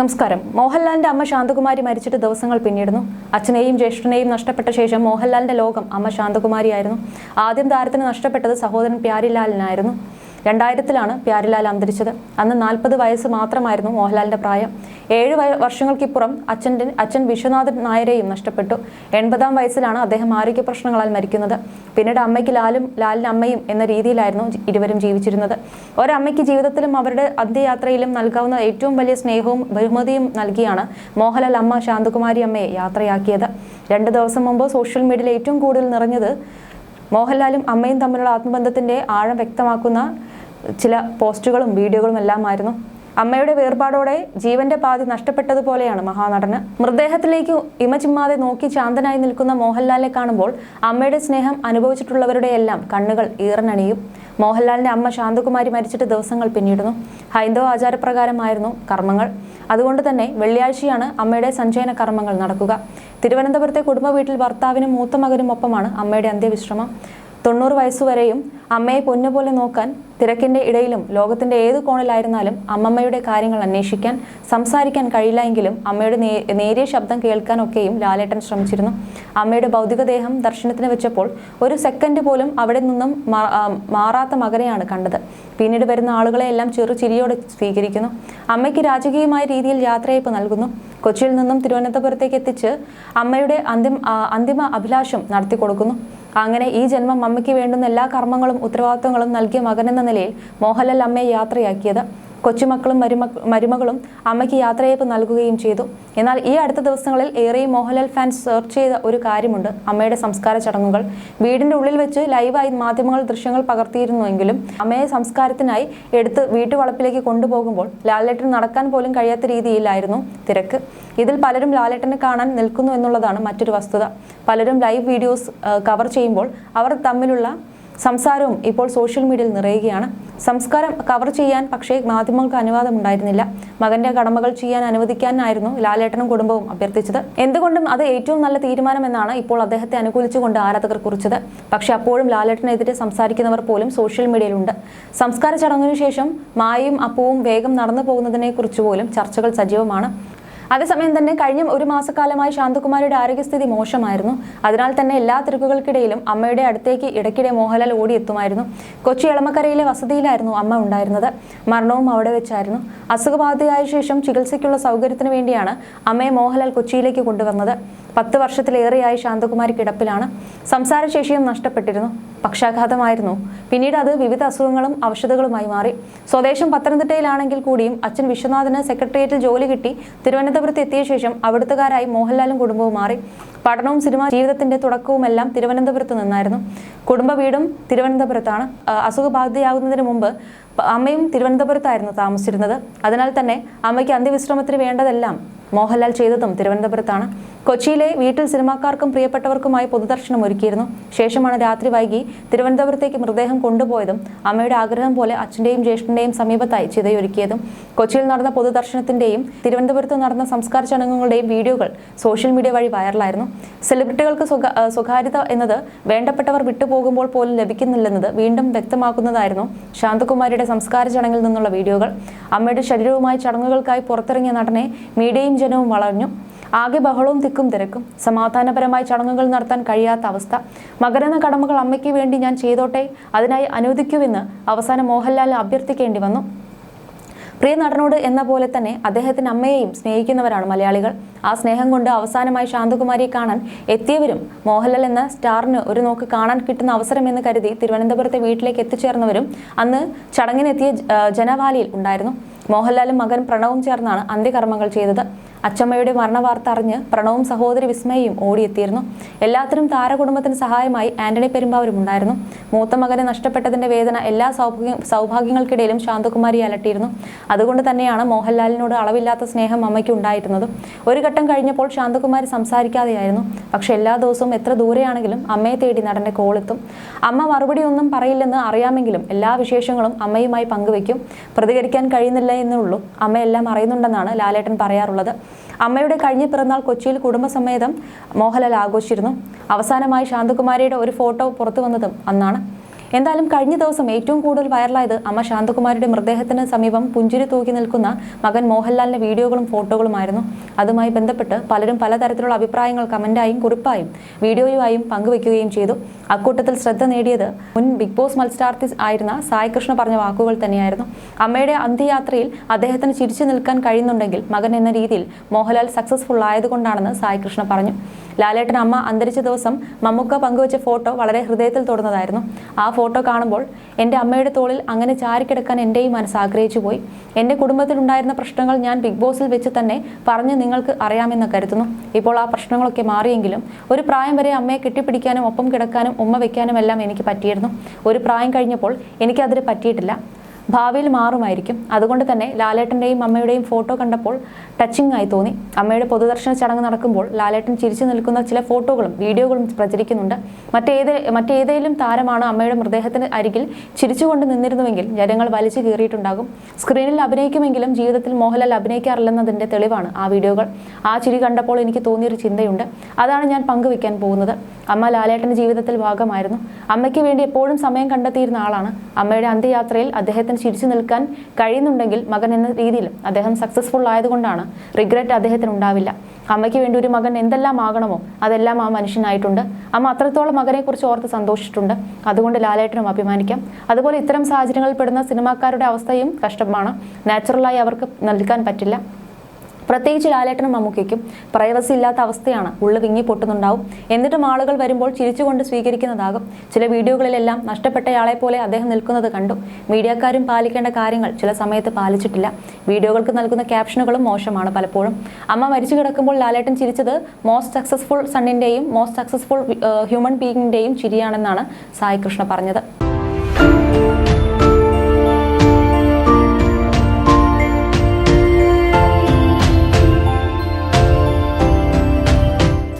നമസ്കാരം. മോഹൻലാലിന്റെ അമ്മ ശാന്തകുമാരി മരിച്ചിട്ട് ദിവസങ്ങൾ പിന്നിടുന്നു. അച്ഛനെയും ജ്യേഷ്ഠനെയും നഷ്ടപ്പെട്ട ശേഷം മോഹൻലാലിന്റെ ലോകം അമ്മ ശാന്തകുമാരിയായിരുന്നു. ആദ്യം താരത്തിന് നഷ്ടപ്പെട്ടത് സഹോദരൻ പ്യാരിലാലിനായിരുന്നു. രണ്ടായിരത്തിലാണ് പ്യാരിലാൽ അന്തരിച്ചത്. അന്ന് നാൽപ്പത് വയസ്സ് മാത്രമായിരുന്നു മോഹൻലാലിന്റെ പ്രായം. ഏഴ് വർഷങ്ങൾക്കിപ്പുറം അച്ഛന്റെ അച്ഛൻ വിശ്വനാഥൻ നായരെയും നഷ്ടപ്പെട്ടു. എൺപതാം വയസ്സിലാണ് അദ്ദേഹം ആരോഗ്യ പ്രശ്നങ്ങളാൽ മരിക്കുന്നത്. പിന്നീട് അമ്മയ്ക്ക് ലാലും ലാലിന് അമ്മയും എന്ന രീതിയിലായിരുന്നു ഇരുവരും ജീവിച്ചിരുന്നത്. ഒരമ്മയ്ക്ക് ജീവിതത്തിലും അവരുടെ അന്ത്യയാത്രയിലും നൽകാവുന്ന ഏറ്റവും വലിയ സ്നേഹവും ബഹുമതിയും നൽകിയാണ് മോഹൻലാൽ അമ്മ ശാന്തകുമാരി അമ്മയെ യാത്രയാക്കിയത്. രണ്ട് ദിവസം മുമ്പ് സോഷ്യൽ മീഡിയയിൽ ഏറ്റവും കൂടുതൽ നിറഞ്ഞത് മോഹൻലാലും അമ്മയും തമ്മിലുള്ള ആത്മബന്ധത്തിന്റെ ആഴം വ്യക്തമാക്കുന്ന ചില പോസ്റ്റുകളും വീഡിയോകളും എല്ലാമായിരുന്നു. അമ്മയുടെ വേർപാടോടെ ജീവന്റെ പാതി നഷ്ടപ്പെട്ടതുപോലെയാണ് മഹാനടന്. മൃതദേഹത്തിലേക്ക് ഇമചിമ്മാതെ നോക്കി ശാന്തനായി നിൽക്കുന്ന മോഹൻലാലിനെ കാണുമ്പോൾ അമ്മയുടെ സ്നേഹം അനുഭവിച്ചിട്ടുള്ളവരുടെ എല്ലാം കണ്ണുകൾ ഈറനണിയും. മോഹൻലാലിന്റെ അമ്മ ശാന്തകുമാരി മരിച്ചിട്ട് ദിവസങ്ങൾ പിന്നിടുന്നു. ഹൈന്ദവ ആചാരപ്രകാരമായിരുന്നു കർമ്മങ്ങൾ. അതുകൊണ്ട് തന്നെ വെള്ളിയാഴ്ചയാണ് അമ്മയുടെ സഞ്ചയന കർമ്മങ്ങൾ നടക്കുക. തിരുവനന്തപുരത്തെ കുടുംബ വീട്ടിൽ ഭർത്താവിനും മൂത്ത മകനും ഒപ്പമാണ് അമ്മയുടെ അന്ത്യവിശ്രമം. തൊണ്ണൂറ് വയസ്സുവരെയും അമ്മയെ പൊന്നുപോലെ നോക്കാൻ തിരക്കിന്റെ ഇടയിലും ലോകത്തിന്റെ ഏത് കോണിലായിരുന്നാലും അമ്മമ്മയുടെ കാര്യങ്ങൾ അന്വേഷിക്കാൻ സംസാരിക്കാൻ കഴിയില്ല എങ്കിലും അമ്മയുടെ നേരിയ ശബ്ദം കേൾക്കാനൊക്കെയും ലാലേട്ടൻ ശ്രമിച്ചിരുന്നു. അമ്മയുടെ ഭൗതികദേഹം ദർശനത്തിന് വെച്ചപ്പോൾ ഒരു സെക്കൻഡ് പോലും അവിടെ നിന്നും മാറാത്ത മകനെയാണ് കണ്ടത്. പിന്നീട് വരുന്ന ആളുകളെയെല്ലാം ചെറു ചിരിയോടെ സ്വീകരിക്കുന്നു. അമ്മയ്ക്ക് രാജകീയമായ രീതിയിൽ യാത്രയയപ്പ് നൽകുന്നു. കൊച്ചിയിൽ നിന്നും തിരുവനന്തപുരത്തേക്ക് എത്തിച്ച് അമ്മയുടെ അന്തിമ അന്തിമ അഭിലാഷം നടത്തി കൊടുക്കുന്നു അങ്ങനെ ഈ ജന്മം അമ്മയ്ക്ക് വേണ്ടുന്ന എല്ലാ കർമ്മങ്ങളും ഉത്തരവാദിത്വങ്ങളും നൽകിയ മകനെന്ന നിലയിൽ മോഹൻലാൽ അമ്മയെ യാത്രയാക്കിയത് കൊച്ചുമക്കളും മരുമകളും അമ്മയ്ക്ക് യാത്രയയപ്പ് നൽകുകയും ചെയ്തു. എന്നാൽ ഈ അടുത്ത ദിവസങ്ങളിൽ ഏറെയും മോഹൻലാൽ ഫാൻസ് സെർച്ച് ചെയ്ത ഒരു കാര്യമുണ്ട്. അമ്മയുടെ സംസ്കാര ചടങ്ങുകൾ. വീടിന്റെ ഉള്ളിൽ വെച്ച് ലൈവായി മാധ്യമങ്ങൾ ദൃശ്യങ്ങൾ പകർത്തിയിരുന്നുവെങ്കിലും അമ്മയെ സംസ്കാരത്തിനായി എടുത്ത് വീട്ടുവളപ്പിലേക്ക് കൊണ്ടുപോകുമ്പോൾ ലാലേട്ടൻ നടക്കാൻ പോലും കഴിയാത്ത രീതിയിലായിരുന്നു തിരക്ക്. ഇതിൽ പലരും ലാലേട്ടനെ കാണാൻ നിൽക്കുന്നു എന്നുള്ളതാണ് മറ്റൊരു വസ്തുത. പലരും ലൈവ് വീഡിയോസ് കവർ ചെയ്യുമ്പോൾ അവർ തമ്മിലുള്ള സംസാരവും ഇപ്പോൾ സോഷ്യൽ മീഡിയയിൽ നിറയുകയാണ്. സംസ്കാരം കവർ ചെയ്യാൻ പക്ഷേ മാധ്യമങ്ങൾക്ക് അനുവാദം ഉണ്ടായിരുന്നില്ല മകന്റെ കടമകൾ ചെയ്യാൻ അനുവദിക്കാനായിരുന്നു ലാലേട്ടനും കുടുംബവും അഭ്യർത്ഥിച്ചത്. എന്തുകൊണ്ടും അത് ഏറ്റവും നല്ല തീരുമാനമെന്നാണ് ഇപ്പോൾ അദ്ദേഹത്തെ അനുകൂലിച്ചുകൊണ്ട് ആരാധകർ കുറിച്ചത്. പക്ഷെ അപ്പോഴും ലാലേട്ടനെതിരെ സംസാരിക്കുന്നവർ പോലും സോഷ്യൽ മീഡിയയിലുണ്ട് സംസ്കാര ചടങ്ങിനു ശേഷം മായയും അപ്പവും വേഗം നടന്നു പോകുന്നതിനെ കുറിച്ച് പോലും ചർച്ചകൾ സജീവമാണ്. അതേസമയം തന്നെ കഴിഞ്ഞ ഒരു മാസക്കാലമായി ശാന്തകുമാരിയുടെ ആരോഗ്യസ്ഥിതി മോശമായിരുന്നു. അതിനാൽ തന്നെ എല്ലാ തിരക്കുകൾക്കിടയിലും അമ്മയുടെ അടുത്തേക്ക് ഇടയ്ക്കിടെ മോഹൻലാൽ ഓടിയെത്തുമായിരുന്നു. കൊച്ചി എളമക്കരയിലെ വസതിയിലായിരുന്നു അമ്മ ഉണ്ടായിരുന്നത്. മരണവും അവിടെ വെച്ചായിരുന്നു. അസുഖബാധയായ ശേഷം ചികിത്സയ്ക്കുള്ള സൗകര്യത്തിന് വേണ്ടിയാണ് അമ്മയെ മോഹൻലാൽ കൊച്ചിയിലേക്ക് കൊണ്ടുവന്നത്. പത്ത് വർഷത്തിലേറെയായി ശാന്തകുമാരി കിടപ്പിലാണ്. സംസാരശേഷിയും നഷ്ടപ്പെട്ടിരുന്നു. പക്ഷാഘാതമായിരുന്നു. പിന്നീട് അത് വിവിധ അസുഖങ്ങളും ഔഷധങ്ങളുമായി മാറി. സ്വദേശം പത്തനംതിട്ടയിലാണെങ്കിൽ കൂടിയും അച്ഛൻ വിശ്വനാഥന് സെക്രട്ടേറിയറ്റിൽ ജോലി കിട്ടി. തിരുവനന്തപുരത്ത് എത്തിയ ശേഷം അവിടുത്തുകാരായി മോഹൻലാലും കുടുംബവും മാറി. പഠനവും സിനിമ ജീവിതത്തിന്റെ തുടക്കവുമെല്ലാം തിരുവനന്തപുരത്ത് നിന്നായിരുന്നു. കുടുംബ വീടും തിരുവനന്തപുരത്താണ്. അസുഖബാധിതയാകുന്നതിന് മുമ്പ് അമ്മയും തിരുവനന്തപുരത്തായിരുന്നു താമസിച്ചിരുന്നത്. അതിനാൽ തന്നെ അമ്മയ്ക്ക് അന്ത്യവിശ്രമത്തിന് വേണ്ടതെല്ലാം മോഹൻലാൽ ചെയ്തതും തിരുവനന്തപുരത്താണ്. കൊച്ചിയിലെ വീട്ടിൽ സിനിമാക്കാർക്കും പ്രിയപ്പെട്ടവർക്കുമായി പൊതുദർശനം ഒരുക്കിയിരുന്നു. ശേഷമാണ് രാത്രി വൈകി തിരുവനന്തപുരത്തേക്ക് മൃതദേഹം കൊണ്ടുപോയതും അമ്മയുടെ ആഗ്രഹം പോലെ അച്ഛന്റെയും ജ്യേഷ്ഠന്റെയും സമീപത്തായി ചിതയൊരുക്കിയതും. കൊച്ചിയിൽ നടന്ന പൊതുദർശനത്തിന്റെയും തിരുവനന്തപുരത്ത് നടന്ന സംസ്കാര ചടങ്ങുകളുടെയും വീഡിയോകൾ സോഷ്യൽ മീഡിയ വഴി വൈറലായിരുന്നു. സെലിബ്രിറ്റികൾക്ക് സ്വകാ- സ്വകാര്യത എന്നത് വേണ്ടപ്പെട്ടവർ വിട്ടുപോകുമ്പോൾ പോലും ലഭിക്കുന്നില്ലെന്നത് വീണ്ടും വ്യക്തമാക്കുന്നതായിരുന്നു ശാന്തകുമാരിയുടെ സംസ്കാര ചടങ്ങിൽ നിന്നുള്ള വീഡിയോകൾ. അമ്മയുടെ ശരീരവുമായി ചടങ്ങുകൾക്കായി പുറത്തിറങ്ങിയ നടനെ മീഡിയയും ജനവും വളഞ്ഞു. ആകെ ബഹളവും തിക്കും തിരക്കും. സമാധാനപരമായി ചടങ്ങുകൾ നടത്താൻ കഴിയാത്ത അവസ്ഥ. മകരെന്ന കടമകൾ അമ്മയ്ക്ക് വേണ്ടി ഞാൻ ചെയ്തോട്ടെ? അതിനായി അനുവദിക്കുമെന്ന് അവസാനം മോഹൻലാൽ അഭ്യർത്ഥിക്കേണ്ടി വന്നു. പ്രിയ നടനോട് എന്ന പോലെ തന്നെ അദ്ദേഹത്തിന്റെ അമ്മയെയും സ്നേഹിക്കുന്നവരാണ് മലയാളികൾ. ആ സ്നേഹം കൊണ്ട് അവസാനമായി ശാന്തകുമാരിയെ കാണാൻ എത്തിയവരും മോഹൻലാൽ എന്ന സ്റ്റാറിന് ഒരു നോക്ക് കാണാൻ കിട്ടുന്ന അവസരമെന്ന് കരുതി തിരുവനന്തപുരത്തെ വീട്ടിലേക്ക് എത്തിച്ചേർന്നവരും അന്ന് ചടങ്ങിനെത്തിയ ജനവാലിയിൽ ഉണ്ടായിരുന്നു. മോഹൻലാലും മകൻ പ്രണവും ചേർന്നാണ് അന്ത്യകർമ്മങ്ങൾ ചെയ്തത്. അച്ചമ്മയുടെ മരണവാർത്ത അറിഞ്ഞ് പ്രണവും സഹോദരി വിസ്മയയും ഓടിയെത്തിയിരുന്നു. എല്ലാത്തിനും താരകുടുംബത്തിന് സഹായമായി ആന്റണി പെരുമ്പാവരും ഉണ്ടായിരുന്നു. മൂത്ത മകനെ നഷ്ടപ്പെട്ടതിന്റെ വേദന എല്ലാ സൗഭാഗ്യ സൗഭാഗ്യങ്ങൾക്കിടയിലും ശാന്തകുമാരി അലട്ടിയിരുന്നു. അതുകൊണ്ട് തന്നെയാണ് മോഹൻലാലിനോട് അളവില്ലാത്ത സ്നേഹം അമ്മയ്ക്ക് ഉണ്ടായിരുന്നത് ഒരു ഘട്ടം കഴിഞ്ഞപ്പോൾ ശാന്തകുമാരി സംസാരിക്കാതെയായിരുന്നു. പക്ഷെ എല്ലാ ദിവസവും എത്ര ദൂരെയാണെങ്കിലും അമ്മയെ തേടി നടന്റെ കോളെത്തും. അമ്മ മറുപടി ഒന്നും പറയില്ലെന്ന് അറിയാമെങ്കിലും എല്ലാ വിശേഷങ്ങളും അമ്മയുമായി പങ്കുവെക്കും. പ്രതികരിക്കാൻ കഴിയുന്നില്ല എന്നേ ഉള്ളൂ അമ്മയെല്ലാം അറിയുന്നുണ്ടെന്നാണ് ലാലേട്ടൻ പറയാറുള്ളത്. അമ്മയുടെ കഴിഞ്ഞ പിറന്നാൾ കൊച്ചിയിൽ കുടുംബസമേതം മോഹൻലാൽ ആഘോഷിച്ചിരുന്നു. അവസാനമായി ശാന്തകുമാരിയുടെ ഒരു ഫോട്ടോ പുറത്തു വന്നതും അന്നാണ്. എന്തായാലും കഴിഞ്ഞ ദിവസം ഏറ്റവും കൂടുതൽ വൈറലായത് അമ്മ ശാന്തകുമാരിയുടെ മൃതദേഹത്തിന് സമീപം പുഞ്ചിരി തൂക്കി നിൽക്കുന്ന മകൻ മോഹൻലാലിന്റെ വീഡിയോകളും ഫോട്ടോകളുമായിരുന്നു. അതുമായി ബന്ധപ്പെട്ട് പലരും പലതരത്തിലുള്ള അഭിപ്രായങ്ങൾ കമന്റായും കുറിപ്പായും വീഡിയോയുമായും പങ്കുവെക്കുകയും ചെയ്തു. അക്കൂട്ടത്തിൽ ശ്രദ്ധ നേടിയത് മുൻ ബിഗ് ബോസ് മത്സരാർത്ഥി ആയിരുന്ന സായ് കൃഷ്ണ പറഞ്ഞ വാക്കുകൾ തന്നെയായിരുന്നു. അമ്മയുടെ അന്ത്യയാത്രയിൽ അദ്ദേഹത്തിന് ചിരിച്ചു നിൽക്കാൻ കഴിയുന്നുണ്ടെങ്കിൽ മകൻ എന്ന രീതിയിൽ മോഹൻലാൽ സക്സസ്ഫുൾ ആയതുകൊണ്ടാണെന്ന് സായ് കൃഷ്ണ പറഞ്ഞു. ലാലേട്ടൻ അമ്മ അന്തരിച്ച ദിവസം മമ്മൂക്ക പങ്കുവച്ച ഫോട്ടോ വളരെ ഹൃദയത്തിൽ തൊടുന്നതായിരുന്നു. ആ ഫോട്ടോ കാണുമ്പോൾ എന്റെ അമ്മയുടെ തോളിൽ അങ്ങനെ ചാരിക്കിടക്കാൻ എന്റെയും മനസ്സ് ആഗ്രഹിച്ചു പോയി. എന്റെ കുടുംബത്തിലുണ്ടായിരുന്ന പ്രശ്നങ്ങൾ ഞാൻ ബിഗ് ബോസിൽ വെച്ച് തന്നെ പറഞ്ഞ് നിങ്ങൾക്ക് അറിയാമെന്ന് കരുതുന്നു. ഇപ്പോൾ ആ പ്രശ്നങ്ങളൊക്കെ മാറിയെങ്കിലും ഒരു പ്രായം വരെ അമ്മയെ കെട്ടിപ്പിടിക്കാനും ഒപ്പം കിടക്കാനും ഉമ്മ വയ്ക്കാനും എല്ലാം എനിക്ക് പറ്റിയിരുന്നു. ഒരു പ്രായം കഴിഞ്ഞപ്പോൾ എനിക്കതിന് പറ്റിയിട്ടില്ല. ഭാവിയിൽ മാറുമായിരിക്കും. അതുകൊണ്ട് തന്നെ ലാലേട്ടന്റെയും അമ്മയുടെയും ഫോട്ടോ കണ്ടപ്പോൾ ടച്ചിങ് ആയി തോന്നി. അമ്മയുടെ പൊതുദർശന ചടങ്ങ് നടക്കുമ്പോൾ ലാലേട്ടൻ ചിരിച്ചു നിൽക്കുന്ന ചില ഫോട്ടോകളും വീഡിയോകളും പ്രചരിക്കുന്നുണ്ട്. മറ്റേത് മറ്റേതെങ്കിലും താരമാണ് അമ്മയുടെ മൃതദേഹത്തിന് അരികിൽ ചിരിച്ചുകൊണ്ട് നിന്നിരുന്നുവെങ്കിൽ ജനങ്ങൾ വലിച്ചു കീറിയിട്ടുണ്ടാകും. സ്ക്രീനിൽ അഭിനയിക്കുമെങ്കിലും ജീവിതത്തിൽ മോഹൻലാൽ അഭിനയിക്കാറില്ലെന്നതിന്റെ തെളിവാണ് ആ വീഡിയോകൾ. ആ ചിരി കണ്ടപ്പോൾ എനിക്ക് തോന്നിയൊരു ചിന്തയുണ്ട്. അതാണ് ഞാൻ പങ്കുവെക്കാൻ പോകുന്നത്. അമ്മ ലാലേട്ടന്റെ ജീവിതത്തിൽ ഭാഗമായിരുന്നു. അമ്മയ്ക്ക് വേണ്ടി എപ്പോഴും സമയം കണ്ടെത്തിയിരുന്ന ആളാണ്. അമ്മയുടെ അന്ത്യയാത്രയിൽ അദ്ദേഹത്തിന് ചിരിച്ചു നിൽക്കാൻ കഴിയുന്നുണ്ടെങ്കിൽ മകൻ എന്ന രീതിയിൽ അദ്ദേഹം സക്സസ്ഫുൾ ആയതുകൊണ്ടാണ് റിഗ്രറ്റ് അദ്ദേഹത്തിന് ഉണ്ടാവില്ല. അമ്മയ്ക്ക് വേണ്ടി ഒരു മകൻ എന്തെല്ലാം ആകണമോ അതെല്ലാം ആ മനുഷ്യനായിട്ടുണ്ട്. അമ്മ അത്രത്തോളം മകനെക്കുറിച്ച് ഓർത്ത് സന്തോഷിച്ചിട്ടുണ്ട്. അതുകൊണ്ട് ലാലേട്ടനും അഭിമാനിക്കാം. അതുപോലെ ഇത്തരം സാഹചര്യങ്ങളിൽ പെടുന്ന സിനിമാക്കാരുടെ അവസ്ഥയും കഷ്ടമാണ്. നാച്ചുറലായി അവർക്ക് നൽകാൻ പറ്റില്ല. പ്രത്യേകിച്ച് ലാലേട്ടനും മമ്മൂക്കയ്ക്കും പ്രൈവസി ഇല്ലാത്ത അവസ്ഥയാണ്. ഉള്ളു വിങ്ങി പൊട്ടുന്നുണ്ടാവും. എന്നിട്ടും ആളുകൾ വരുമ്പോൾ ചിരിച്ചുകൊണ്ട് സ്വീകരിക്കുന്നതാകും. ചില വീഡിയോകളിലെല്ലാം നഷ്ടപ്പെട്ടയാളെ പോലെ അദ്ദേഹം നിൽക്കുന്നത് കണ്ടു. മീഡിയക്കാരും പാലിക്കേണ്ട കാര്യങ്ങൾ ചില സമയത്ത് പാലിച്ചിട്ടില്ല. വീഡിയോകൾക്ക് നൽകുന്ന ക്യാപ്ഷനുകളും മോശമാണ് പലപ്പോഴും. അമ്മ മരിച്ചു കിടക്കുമ്പോൾ ലാലേട്ടൻ ചിരിച്ചത് മോസ്റ്റ് സക്സസ്ഫുൾ സണ്ണിന്റെയും മോസ്റ്റ് സക്സസ്ഫുൾ ഹ്യൂമൻ ബീയിങ്ങിന്റെയും ചിരിയാണെന്നാണ് സായി കൃഷ്ണ പറഞ്ഞത്.